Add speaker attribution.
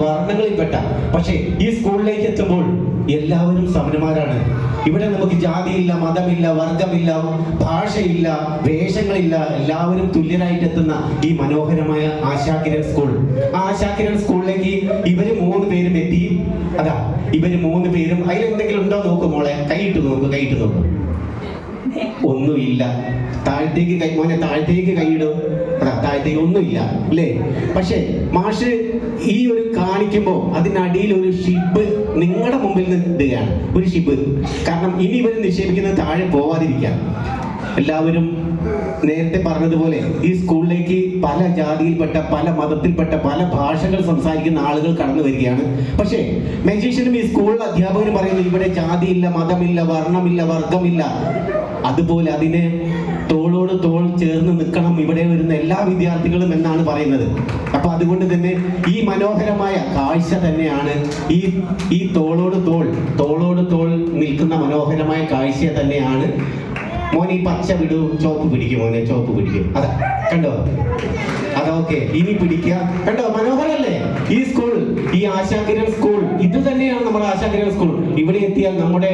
Speaker 1: വർണങ്ങളിൽപ്പെട്ട പക്ഷേ ഈ സ്കൂളിലേക്ക് എത്തുമ്പോൾ എല്ലാവരും സമരന്മാരാണ് ഇവിടെ നമുക്ക് ജാതിയില്ല മതമില്ല വർഗമില്ല ഭാഷയില്ല വേഷങ്ങളില്ല എല്ലാവരും തുല്യരായിട്ട് എത്തുന്ന ഈ മനോഹരമായ ആശാകിരൺ സ്കൂൾ. ആ ആശാകിരൺ സ്കൂളിലേക്ക് ഇവർ മൂന്ന് പേരും എത്തി. അതാ ഇവർ മൂന്ന് പേരും. അതിലെന്തെങ്കിലും ഉണ്ടോ നോക്ക് മോളെ. കൈയിട്ട് നോക്ക് കൈയിട്ട് നോക്ക്. ഒന്നുമില്ല. താഴത്തേക്ക് കൈ മോനെ താഴത്തേക്ക് കൈയിടും. അതാ താഴത്തേക്ക് ഒന്നുമില്ല അല്ലേ? പക്ഷേ മാഷ് ഈ ഒരു കാണിക്കുമ്പോൾ അതിനടിയിൽ ഒരു ഷിപ്പ് നിങ്ങളുടെ മുമ്പിൽ നിന്ന് ഇടുകയാണ്. ഒരു ഷിപ്പ് കാരണം ഇനി ഇവർ നിക്ഷേപിക്കുന്നത് താഴെ പോവാതിരിക്കാം എല്ലാവരും നേരത്തെ പറഞ്ഞതുപോലെ ഈ സ്കൂളിലേക്ക് പല ജാതിയിൽപ്പെട്ട പല മതത്തിൽപ്പെട്ട പല ഭാഷകൾ സംസാരിക്കുന്ന ആളുകൾ കടന്നു വരികയാണ്. പക്ഷേ മെജീഷ്യനും ഈ സ്കൂളിലെ അധ്യാപകനും പറയുന്നത് ഇവിടെ ജാതിയില്ല മതമില്ല വർണമില്ല വർഗമില്ല അതുപോലെ അതിനെ തോളോട് തോൾ ചേർന്ന് നിൽക്കണം. ഇവിടെ വരുന്ന എല്ലാ വിദ്യാർത്ഥികളും എന്നാണ് പറയുന്നത്. അപ്പൊ അതുകൊണ്ട് തന്നെ ഈ മനോഹരമായ കാഴ്ച തന്നെയാണ് ഈ ഈ തോളോട് തോൾ തോളോട് തോൾ നിൽക്കുന്ന മനോഹരമായ കാഴ്ച തന്നെയാണ്. മോനെ ഈ പച്ച വിടു ചോപ്പ് പിടിക്കും മോനെ ചോപ്പ് പിടിക്കും. അതാ കണ്ടോ? അതൊക്കെ ഇനി പിടിക്കുക. കണ്ടോ? മനോഹരല്ലേ? ഈ സ്കൂൾ ഈ ആശാകിരൺ സ്കൂൾ ഇത് തന്നെയാണ് നമ്മുടെ ആശാകിരൺ സ്കൂൾ ഇവിടെ എത്തിയാൽ നമ്മുടെ